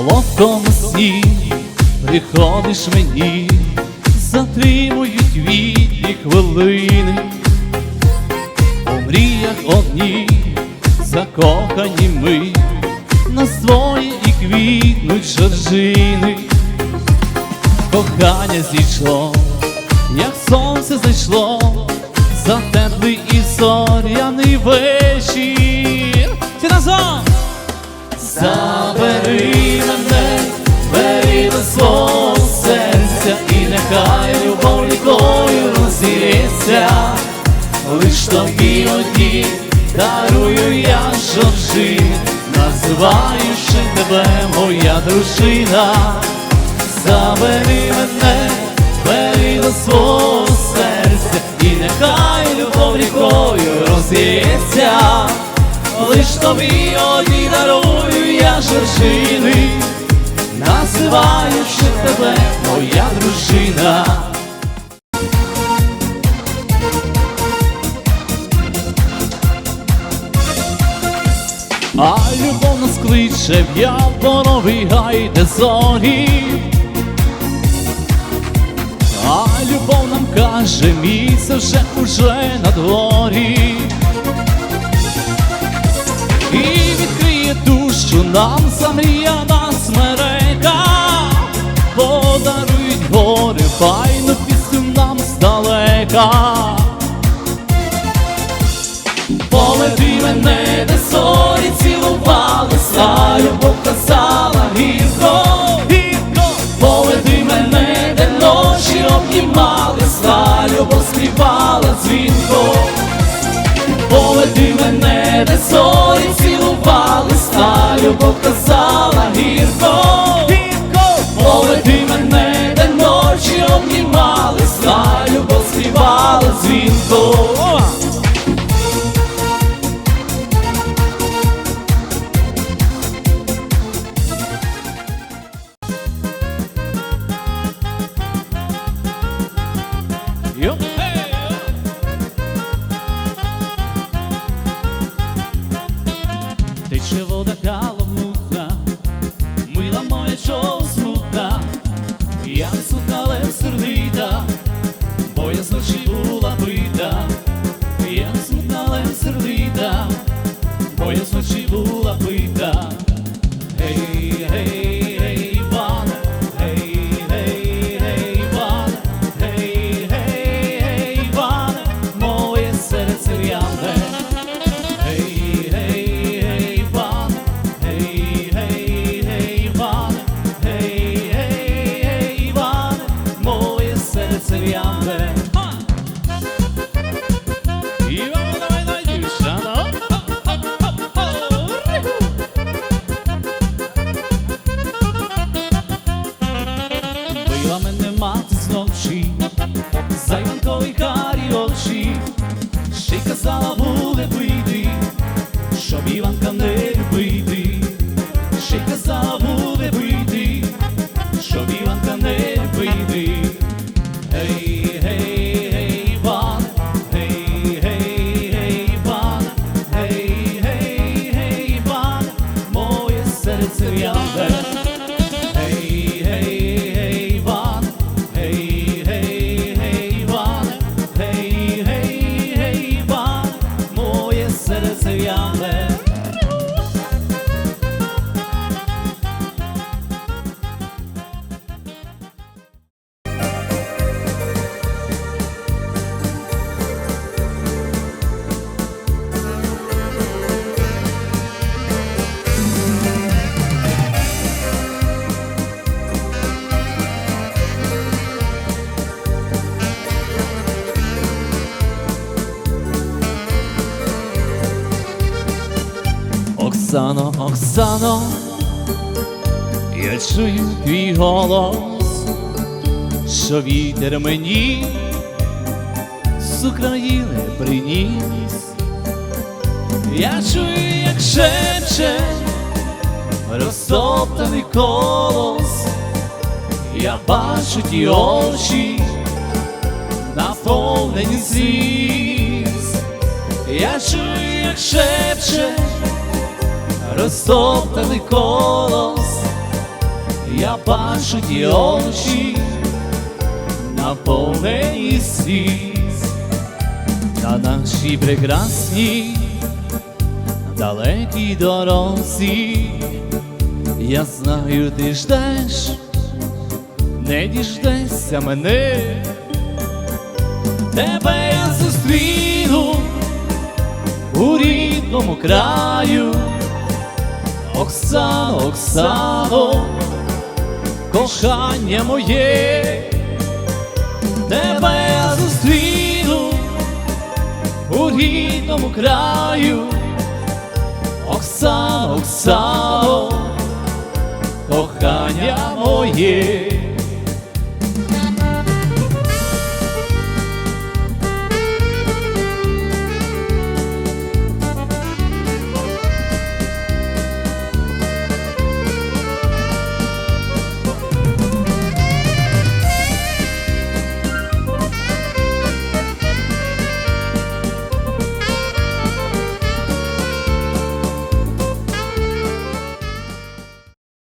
солодкому сні приходиш мені, затримують вільні хвилини, у мріях одні закохані ми, на свої і квітнуть жоржини, кохання зійшло, як сонце зайшло, за теплий і зоряний вечір. Всі разом! Забери мене, бери до свого серця, і нехай любов нікою розірється, лиш тобі одні дарую я жоржи, називаючи тебе моя дружина. Забери мене, бери до свого серця, і нехай любов рікою роз'ється, лиш тобі одні дарую я жоржини, називаючи тебе моя дружина. А любов нас кличе в яблоновий гай, зорі. А любов нам каже, місце вже уже на дворі. Нам замріяна смерека, подарують гори, файну пісню нам здалека. Цілувалися, любов казала гірко, гірко, Marianne. Оксано, Оксано, я чую твій голос, що вітер мені з України приніс. Я чую, як шепче розтоптаний колос, я бачу ті очі, наповнені сліз. Я чую, як шепче розтоптаний колос, я бачу ті очі, наповнені сліз, на нашій прекрасній, далекій дорозі. Я знаю, ти ждеш, не діждешся мене, тебе я зустріну у рідному краю. Оксано, Оксано, кохання моє, тебе я зустріну у рідному краю. Оксано, Оксано, кохання моє.